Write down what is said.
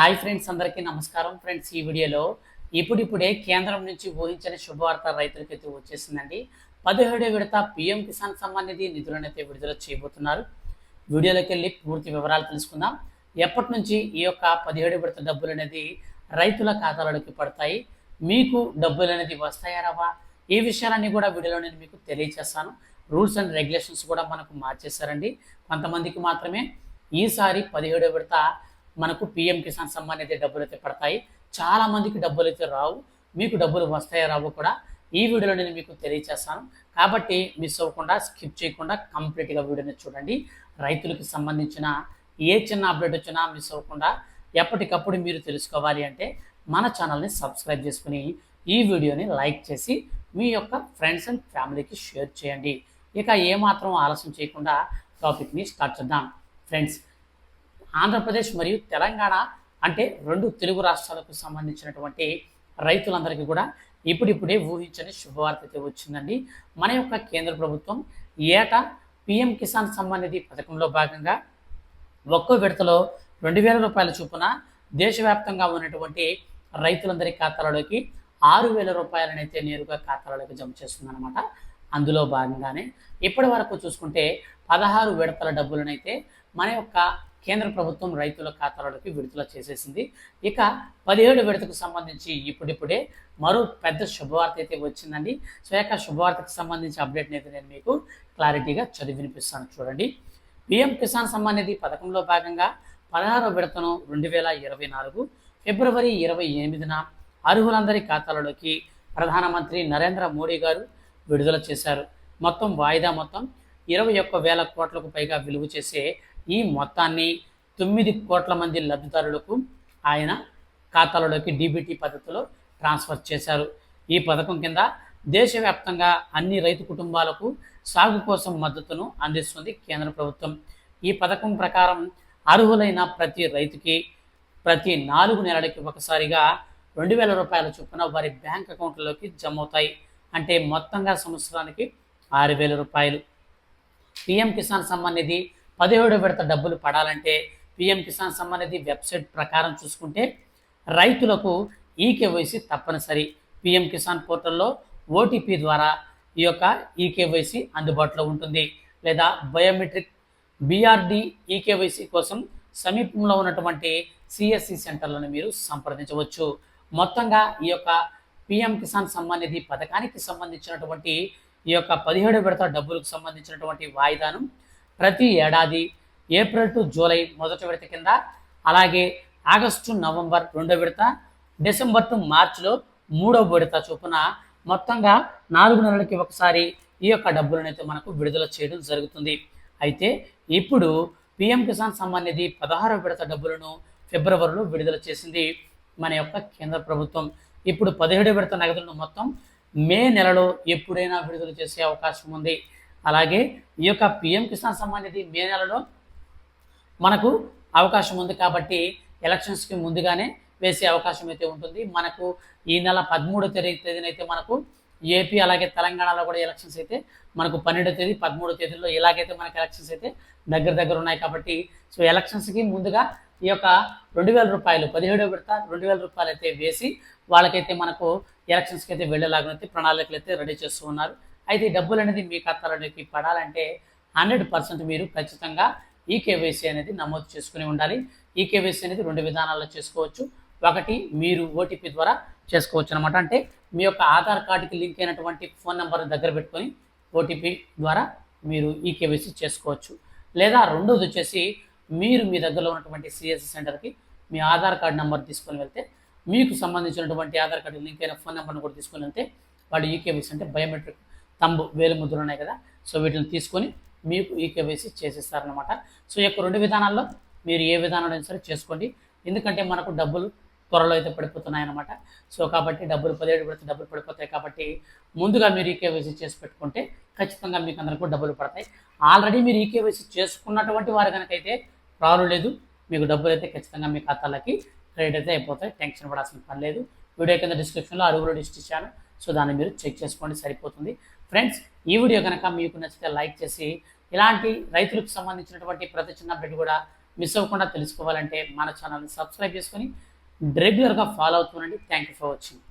Hi friends అందరికీ నమస్కారం. Friends ఈ వీడియోలో ఇప్పుడిప్పుడే కేంద్రం నుంచి ఊహించిన శుభవార్త రైతులకైతే వచ్చేసిందండి. పదిహేడో విడత పిఎం కిసాన్ సమ్మాన్ నిధి నిధులను అయితే విడుదల చేయబోతున్నారు. వీడియోలోకి వెళ్ళి పూర్తి వివరాలు తెలుసుకుందాం. ఎప్పటి నుంచి ఈ యొక్క పదిహేడు విడత డబ్బులు అనేది రైతుల ఖాతాలోకి పడతాయి? మీకు డబ్బులు అనేది వస్తాయా రావా ఈ విషయాలన్నీ కూడా వీడియోలో నేను మీకు తెలియజేస్తాను రూల్స్ అండ్ రెగ్యులేషన్స్ కూడా మనకు మార్చేశారండి. కొంతమందికి మాత్రమే ఈసారి పదిహేడో విడత మనకు పిఎం కిసాన్ సమ్మాన్ అయితే డబ్బులు అయితే పడతాయి. చాలా మందికి డబ్బులు అయితే రావు. మీకు డబ్బులు వస్తాయో రావు కూడా ఈ వీడియోలో నేను మీకు తెలియచేస్తాను. కాబట్టి మిస్ అవ్వకుండా స్కిప్ చేయకుండా కంప్లీట్గా వీడియోని చూడండి. రైతులకు సంబంధించిన ఏ చిన్న అప్డేట్ వచ్చినా మిస్ అవ్వకుండా ఎప్పటికప్పుడు మీరు తెలుసుకోవాలి అంటే మన ఛానల్ని సబ్స్క్రైబ్ చేసుకుని ఈ వీడియోని లైక్ చేసి మీ యొక్క ఫ్రెండ్స్ అండ్ ఫ్యామిలీకి షేర్ చేయండి. ఇక ఏమాత్రం ఆలస్యం చేయకుండా టాపిక్ని స్టార్ట్ చేద్దాం. ఫ్రెండ్స్ ఆంధ్రప్రదేశ్ మరియు తెలంగాణ అంటే రెండు తెలుగు రాష్ట్రాలకు సంబంధించినటువంటి రైతులందరికీ కూడా ఇప్పుడిప్పుడే ఊహించని శుభవార్త అయితే వచ్చిందండి. మన యొక్క కేంద్ర ప్రభుత్వం ఏటా పిఎం కిసాన్ సమ్మాన్ నిధి పథకంలో భాగంగా ఒక్కో విడతలో రెండు వేల రూపాయల చొప్పున దేశవ్యాప్తంగా ఉన్నటువంటి రైతులందరి ఖాతాలలోకి ఆరు వేల రూపాయలనైతే నేరుగా ఖాతాలలోకి జమ చేస్తుందన్నమాట. అందులో భాగంగానే ఇప్పటి వరకు చూసుకుంటే పదహారు విడతల డబ్బులనైతే మన యొక్క కేంద్ర ప్రభుత్వం రైతుల ఖాతాలలోకి విడుదల చేసేసింది. ఇక పదిహేడు విడతకు సంబంధించి ఇప్పుడిప్పుడే మరో పెద్ద శుభవార్త అయితే వచ్చిందండి. సో యొక్క శుభవార్తకు సంబంధించి అప్డేట్ని అయితే నేను మీకు క్లారిటీగా చదివి వినిపిస్తాను. చూడండి. పిఎం కిసాన్ సమ్మాన్ నిధి పథకంలో భాగంగా పదహారో విడతను రెండు వేల ఇరవై నాలుగు ఫిబ్రవరి ఇరవై ఎనిమిదిన అర్హులందరి ఖాతాలలోకి ప్రధానమంత్రి నరేంద్ర మోడీ గారు విడుదల చేశారు. మొత్తం వాయిదా మొత్తం ఇరవై ఒక్క వేల కోట్లకు పైగా విలువ చేసే ఈ మొత్తాన్ని తొమ్మిది కోట్ల మంది లబ్ధిదారులకు ఆయన ఖాతాలలోకి డీబీటీ పద్ధతిలో ట్రాన్స్ఫర్ చేశారు. ఈ పథకం కింద దేశవ్యాప్తంగా అన్ని రైతు కుటుంబాలకు సాగు కోసం మద్దతును అందిస్తుంది కేంద్ర ప్రభుత్వం. ఈ పథకం ప్రకారం అర్హులైన ప్రతి రైతుకి ప్రతి నాలుగు నెలలకి ఒకసారిగా రెండు వేల రూపాయల చొప్పున వారి బ్యాంక్ అకౌంట్లోకి జమ అవుతాయి. అంటే మొత్తంగా సంవత్సరానికి ఆరు వేల రూపాయలు. పిఎం కిసాన్ సమ్మాన్ నిధి పదిహేడు విడత డబ్బులు పడాలంటే పిఎం కిసాన్ సంబంధిత వెబ్సైట్ ప్రకారం చూసుకుంటే రైతులకు ఈకేవైసీ తప్పనిసరి. పిఎం కిసాన్ పోర్టల్లో ఓటీపీ ద్వారా ఈ యొక్క ఈకేవైసీ అందుబాటులో ఉంటుంది. లేదా బయోమెట్రిక్ బీఆర్డి ఈకేవైసీ కోసం సమీపంలో ఉన్నటువంటి సిఎస్సి సెంటర్లను మీరు సంప్రదించవచ్చు. మొత్తంగా ఈ యొక్క పిఎం కిసాన్ సమ్మాన్ పథకానికి సంబంధించినటువంటి ఈ యొక్క పదిహేడు విడత డబ్బులకు సంబంధించినటువంటి వాయిదాను ప్రతి ఏడాది ఏప్రిల్ టు జూలై మొదటి విడత కింద అలాగే ఆగస్టు నవంబర్ రెండో విడత డిసెంబర్ టు మార్చిలో మూడో విడత చొప్పున మొత్తంగా నాలుగు నెలలకి ఒకసారి ఈ యొక్క డబ్బులనైతే మనకు విడుదల చేయడం జరుగుతుంది. అయితే ఇప్పుడు పిఎం కిసాన్ సమ్మాన్ నిధి పదహారో విడత డబ్బులను ఫిబ్రవరిలో విడుదల చేసింది మన యొక్క కేంద్ర ప్రభుత్వం. ఇప్పుడు పదిహేడు విడత నగదులను మొత్తం మే నెలలో ఎప్పుడైనా విడుదల చేసే అవకాశం ఉంది. అలాగే ఈ యొక్క పిఎం కిసాన్ సమ్మాన్ నిధి మే నెలలో మనకు అవకాశం ఉంది కాబట్టి ఎలక్షన్స్కి ముందుగానే వేసే అవకాశం అయితే ఉంటుంది. మనకు ఈ నెల పదమూడో తేదీ తేదీనైతే మనకు ఏపీ అలాగే తెలంగాణలో కూడా ఎలక్షన్స్ అయితే మనకు పన్నెండో తేదీ పదమూడో తేదీలో ఇలాగైతే మనకు ఎలక్షన్స్ అయితే దగ్గర దగ్గర ఉన్నాయి కాబట్టి సో ఎలక్షన్స్కి ముందుగా ఈ యొక్క రెండు వేల రూపాయలు పదిహేడో విడత రెండు వేల రూపాయలు అయితే వేసి వాళ్ళకైతే మనకు ఎలక్షన్స్కి అయితే వెళ్ళేలాగా అయితే ప్రణాళికలు అయితే రెడీ చేస్తూ ఉన్నారు. అయితే ఈ డబ్బులు అనేది మీ ఖాతాలోకి పడాలంటే హండ్రెడ్ పర్సెంట్ మీరు ఖచ్చితంగా ఈ కేవైసీ అనేది నమోదు చేసుకుని ఉండాలి. ఈ కేవైసీ అనేది రెండు విధానాల్లో చేసుకోవచ్చు. ఒకటి మీరు ఓటీపీ ద్వారా చేసుకోవచ్చు అనమాట అంటే మీ యొక్క ఆధార్ కార్డుకి లింక్ అయినటువంటి ఫోన్ నెంబర్ దగ్గర పెట్టుకొని ఓటీపీ ద్వారా మీరు ఈ కేవైసీ చేసుకోవచ్చు. లేదా రెండోది వచ్చేసి మీరు మీ దగ్గరలో ఉన్నటువంటి సిఎస్సి సెంటర్కి మీ ఆధార్ కార్డు నెంబర్ తీసుకొని వెళ్తే మీకు సంబంధించినటువంటి ఆధార్ కార్డు లింక్ అయిన ఫోన్ నెంబర్ని కూడా తీసుకొని వెళ్తే వాళ్ళు ఈకేవైసీ అంటే బయోమెట్రిక్ తంబు వేలు ముద్రలు ఉన్నాయి కదా? సో వీటిని తీసుకొని మీకు ఈ కేవైసీ చేసేస్తారనమాట సో ఈ యొక్క రెండు విధానాల్లో మీరు ఏ విధానంలో సరే చేసుకోండి. ఎందుకంటే మనకు డబ్బులు త్వరలో అయితే పడిపోతున్నాయి అనమాట సో కాబట్టి డబ్బులు పదిహేడు పెడితే డబ్బులు పడిపోతాయి కాబట్టి ముందుగా మీరు ఈకేవైసీ చేసి పెట్టుకుంటే ఖచ్చితంగా మీకు అందరికీ డబ్బులు పడతాయి. ఆల్రెడీ మీరు ఈకేవైసీ చేసుకున్నటువంటి వారు కనుకైతే ప్రాబ్లం లేదు. మీకు డబ్బులు అయితే ఖచ్చితంగా మీ ఖాతాలకి క్రెడిట్ అయితే అయిపోతాయి. టెన్షన్ పడాల్సిన పని లేదు. వీడియో కింద డిస్క్రిప్షన్లో అరువులు లిస్ట్ ఇచ్చాను. సో దాన్ని మీరు చెక్ చేసుకోండి. సరిపోతుంది. ఫ్రెండ్స్ ఈ వీడియో కనుక మీకు నచ్చితే లైక్ చేసి ఇలాంటి రైతులకు సంబంధించినటువంటి ప్రతి చిన్న అప్డేట్ కూడా మిస్ అవ్వకుండా తెలుసుకోవాలంటే మన ఛానల్ని సబ్స్క్రైబ్ చేసుకొని రెగ్యులర్గా ఫాలో అవుతుండండి థ్యాంక్ యూ ఫర్ వాచింగ్.